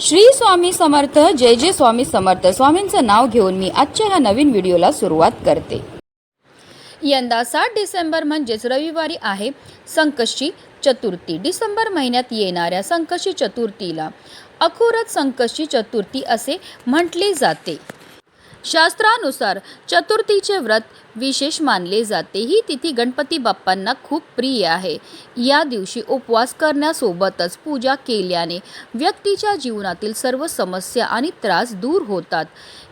श्री स्वामी समर्थ जय जय स्वामी समर्थ. स्वामींचं नाव घेऊन मी आजच्या ह्या नवीन व्हिडिओला सुरुवात करते. यंदा सात डिसेंबर म्हणजेच रविवारी आहे संकष्टी चतुर्थी. डिसेंबर महिन्यात येणाऱ्या संकष्टी चतुर्थीला अखुरत संकष्टी चतुर्थी असे म्हटले जाते. शास्त्रानुसार चतुर्थीचे व्रत विशेष मानले जाते ही तिथी गणपती बाप्पांना खूप प्रिय आहे. या दिवशी उपवास करण्यासोबतच पूजा केल्याने व्यक्तीच्या जीवनातील सर्व समस्या आणि त्रास दूर होतात.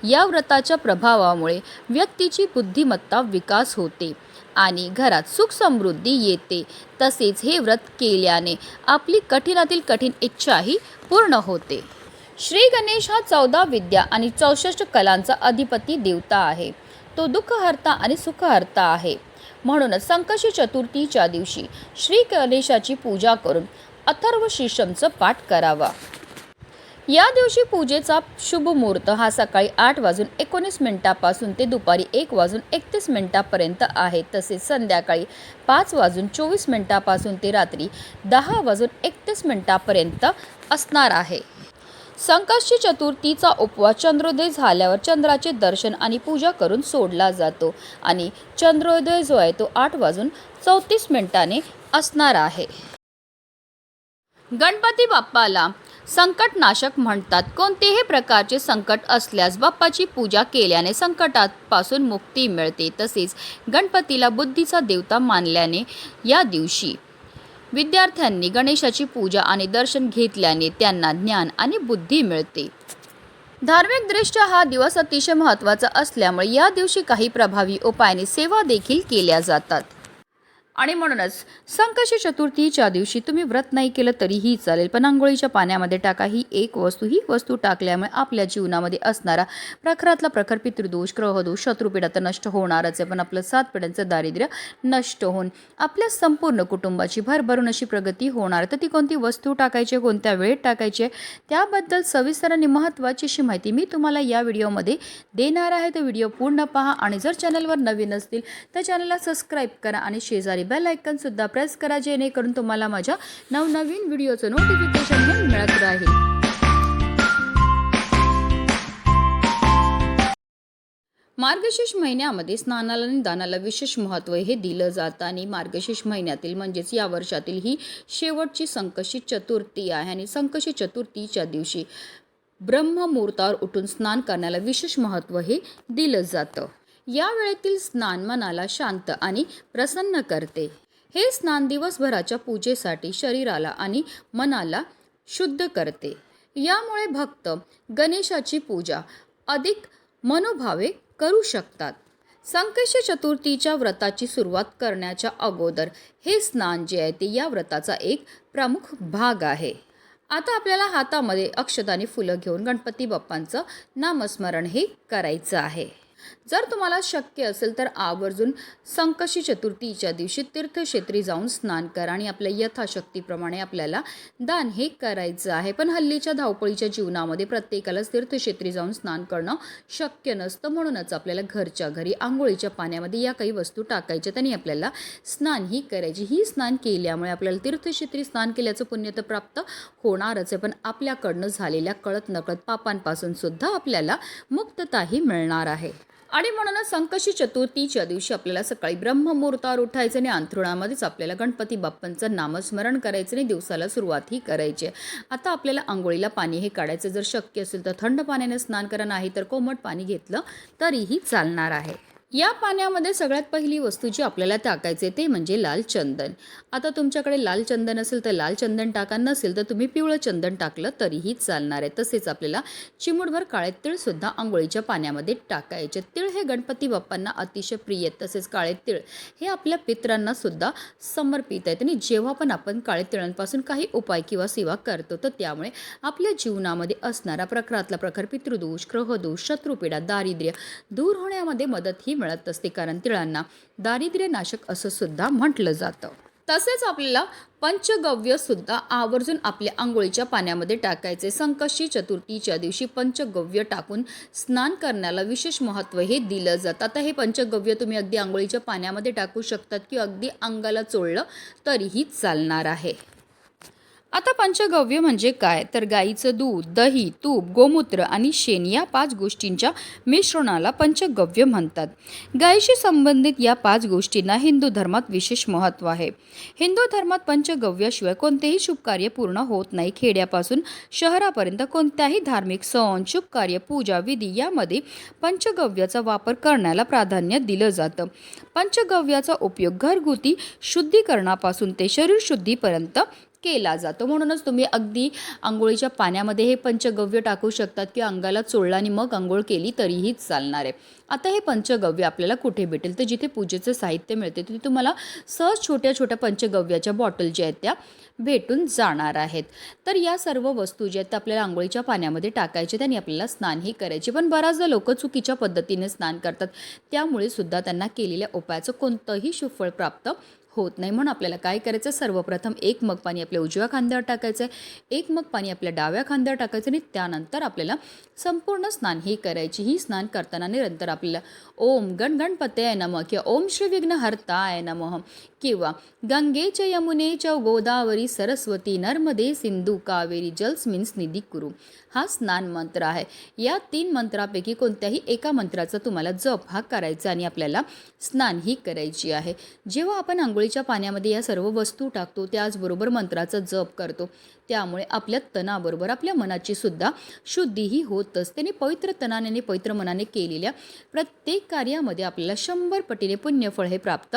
या व्रताच्या प्रभावामुळे व्यक्तीची बुद्धिमत्ता विकास होते आणि घरात सुख समृद्धी येते. तसेच हे व्रत केल्याने आपली कठीणातील कठीण इच्छाही पूर्ण होते. श्री गणेश हा चौदा विद्या आणि चौसष्ट कलांचा अधिपती देवता आहे. तो दुःखहर्ता आणि सुखहर्ता आहे. म्हणूनच संकशी चतुर्थीच्या दिवशी श्री गणेशाची पूजा करून अथर्व शीर्षमचं पाठ करावा. या दिवशी पूजेचा शुभ मुहूर्त हा सकाळी आठ वाजून एकोणीस मिनिटापासून ते दुपारी एक वाजून एकतीस मिनिटापर्यंत आहे. तसेच संध्याकाळी पाच वाजून चोवीस मिनिटापासून ते रात्री दहा वाजून एकतीस मिनिटापर्यंत असणार आहे. संकष्टी चतुर्थीचा उपवास चंद्रोदय झाल्यावर चंद्राचे दर्शन आणि पूजा करून सोडला जातो आणि चंद्रोदय जो आहे तो आठ वाजून चौतीस मिनिटाने असणार आहे. गणपती बाप्पाला संकटनाशक म्हणतात. कोणतेही प्रकारचे संकट असल्यास बाप्पाची पूजा केल्याने संकटापासून मुक्ती मिळते. तसेच गणपतीला बुद्धीचा देवता मानल्याने या दिवशी विद्यार्थ्यांनी गणेशाची पूजा आणि दर्शन घेतल्याने त्यांना ज्ञान आणि बुद्धी मिळते. धार्मिकदृष्ट्या हा दिवस अतिशय महत्त्वाचा असल्यामुळे या दिवशी काही प्रभावी उपायाने सेवा देखील केल्या जातात. आणि म्हणूनच संकष्टी चतुर्थीच्या दिवशी तुम्ही व्रत नाही केलं तरीही चालेल पण आंघोळीच्या पाण्यामध्ये टाका. ही एक वस्तू ही वस्तू टाकल्यामुळे आपल्या जीवनामध्ये असणारा प्रखरातला प्रखर पितृदोष ग्रहदोष शत्रुपीडा तर नष्ट होणारच आहे पण आपलं सात पिढ्यांचं दारिद्र्य नष्ट होऊन आपल्या संपूर्ण कुटुंबाची भरभरून अशी प्रगती होणार. तर ती कोणती वस्तू टाकायची कोणत्या वेळेत टाकायची आहे, त्याबद्दल सविस्तर आणि महत्त्वाची अशी माहिती मी तुम्हाला या व्हिडिओमध्ये देणार आहे. तर व्हिडिओ पूर्ण पहा आणि जर चॅनलवर नवीन असतील तर चॅनलला सबस्क्राईब करा आणि शेजारी बेल आयकनसुद्धा प्रेस करा जेणेकरून तुम्हाला माझ्या नवनवीन व्हिडिओचं नोटिफिकेशन हे मिळत राहील. मार्गशीर्ष महिन्यामध्ये स्नानाला आणि दानाला विशेष महत्त्व हे दिलं जातं आणि मार्गशीर्ष महिन्यातील म्हणजेच या वर्षातील ही शेवटची संकशी चतुर्थी आहे आणि संकशी चतुर्थीच्या दिवशी ब्रह्ममुहूर्तावर उठून स्नान करण्याला विशेष महत्त्व हे दिलं जातं. या वेळेतील स्नान मनाला शांत आणि प्रसन्न करते. हे स्नान दिवसभराच्या पूजेसाठी शरीराला आणि मनाला शुद्ध करते. यामुळे भक्त गणेशाची पूजा अधिक मनोभावे करू शकतात. संकष्टी चतुर्थीच्या व्रताची सुरुवात करण्याच्या अगोदर हे स्नान जे आहे ते या व्रताचा एक प्रमुख भाग आहे. आता आपल्याला हातामध्ये अक्षताने फुलं घेऊन गणपती बाप्पांचं नामस्मरण हे करायचं आहे. जर तुम्हाला शक्य असेल तर आवर्जून संकशी चतुर्थीच्या दिवशी तीर्थक्षेत्री जाऊन स्नान करा आणि आपल्या यथाशक्तीप्रमाणे आपल्याला दान हे करायचं आहे. पण हल्लीच्या धावपळीच्या जीवनामध्ये प्रत्येकालाच तीर्थक्षेत्री जाऊन स्नान करणं शक्य नसतं. म्हणूनच आपल्याला घरच्या घरी आंघोळीच्या पाण्यामध्ये या काही वस्तू टाकायच्या त्यांनी आपल्याला स्नान ही करायची. ही स्नान केल्यामुळे आपल्याला तीर्थक्षेत्री स्नान केल्याचं पुण्य तर प्राप्त होणारच आहे. पण आपल्याकडनं झालेल्या कळत नकळत पापांपासून सुद्धा आपल्याला मुक्तताही मिळणार आहे. आणि म्हणूनच संकशी चतुर्थीच्या दिवशी आपल्याला सकाळी ब्रह्ममुहूर्तावर उठायचं आणि अंथरुणामध्येच आपल्याला गणपती बाप्पांचं नामस्मरण करायचं आणि दिवसाला सुरुवातही करायची. आहे आता आपल्याला आंघोळीला पाणी हे काढायचं. जर शक्य असेल तर थंड पाण्याने स्नान करा. नाही तर कोमट पाणी घेतलं तरीही चालणार आहे. या पाण्यामध्ये सगळ्यात पहिली वस्तू जी आपल्याला टाकायचे ते म्हणजे लाल चंदन. आता तुमच्याकडे लाल चंदन असेल तर लाल चंदन टाका नसेल तर तुम्ही पिवळं चंदन टाकलं तरीही चालणार आहे. तसेच आपल्याला चिमूटभर काळे तिळसुद्धा आंघोळीच्या पाण्यामध्ये टाकायचे. तिळ हे गणपती बाप्पांना अतिशय प्रिय आहेत तसेच काळे तिळ हे आपल्या पित्रांना सुद्धा समर्पित आहेत. आणि जेव्हा पण आपण काळे तिळांपासून काही उपाय किंवा सेवा करतो तर त्यामुळे आपल्या जीवनामध्ये असणारा प्रखरातला प्रखर पितृदोष ग्रहदोष शत्रुपीडा दारिद्र्य दूर होण्यामध्ये मदत ही मिळत असते कारण तिळांना दारिद्र्य नाशक असं सुद्धा म्हटलं जातं. तसेच आपल्याला पंचगव्य सुद्धा आवर्जून आपल्या आंघोळीच्या पाण्यामध्ये टाकायचे. संकष्टी चतुर्थीच्या दिवशी पंचगव्य टाकून स्नान करण्याला विशेष महत्त्व हे दिलं जातं. आता हे पंचगव्य तुम्ही अगदी आंघोळीच्या पाण्यामध्ये टाकू शकतात किंवा अगदी अंगाला चोळलं तरीही चालणार आहे. आता पंचगव्य म्हणजे काय? तर गाईचं दूध दही तूप गोमूत्र आणि शेण या पाच गोष्टींच्या मिश्रणाला पंचगव्य म्हणतात. गायीशी संबंधित या पाच गोष्टींना हिंदू धर्मात विशेष महत्त्व आहे. हिंदू धर्मात पंचगव्याशिवाय कोणतेही शुभकार्य पूर्ण होत नाही. खेड्यापासून शहरापर्यंत कोणत्याही धार्मिक सण शुभकार्य पूजा विधी यामध्ये पंचगव्याचा वापर करण्याला प्राधान्य दिलं जातं. पंचगव्याचा उपयोग घरगुती शुद्धीकरणापासून ते शरीर शुद्धीपर्यंत केला जातो. म्हणूनच तुम्ही अगदी आंघोळीच्या पाण्यामध्ये हे पंचगव्य टाकू शकतात की अंगाला चोळला आणि मग आंघोळ केली तरीही चालणार आहे. आता हे पंचगव्य आपल्याला कुठे भेटेल? तर जिथे पूजेचं साहित्य मिळते तिथे तुम्हाला सहज छोट्या छोट्या पंचगव्याच्या बॉटल ज्या आहेत त्या भेटून जाणार आहेत. तर या सर्व वस्तू ज्या आहेत त्या आपल्याला आंघोळीच्या पाण्यामध्ये टाकायचे आणि आपल्याला स्नानही करायचे. पण बऱ्याचदा लोक चुकीच्या पद्धतीने स्नान करतात. त्यामुळे सुद्धा त्यांना केलेल्या उपायाचं कोणतंही सुफळ प्राप्त होत नाही. म्हणून आपल्याला काय करायचं? सर्वप्रथम एक मग पाणी आपल्या उजव्या खांद्यावर टाकायचं आहे. एक मग पाणी आपल्या डाव्या खांद्यावर टाकायचं आणि त्यानंतर आपल्याला संपूर्ण स्नान ही करायची. ही स्नान करताना निरंतर आपल्याला ओम गण गणपते नम किंवा ओम श्री विघ्न हरताय नमः किंवा गंगेच यमुनेच गोदावरी सरस्वती नर्मदे सिंधू कावेरी जलस्मिन्स निधी कुरु. हा स्नान मंत्र आहे. या तीन मंत्रापैकी कोणत्याही एका मंत्राचा तुम्हाला जप हा करायचा आणि आपल्याला स्नान ही करायची आहे. जेव्हा आपण आंघोळीच्या पाण्यामध्ये या सर्व वस्तू टाकतो त्याचबरोबर मंत्राचा जप करतो. त्यामुळे आपल्या तणाबरोबर आपल्या मनाची सुद्धा शुद्धीही होत असते आणि पवित्र तनाने आणि पवित्र मनाने केलेल्या प्रत्येक कार्यामध्ये आपल्याला शंभर पटीने पुण्यफळ हे प्राप्त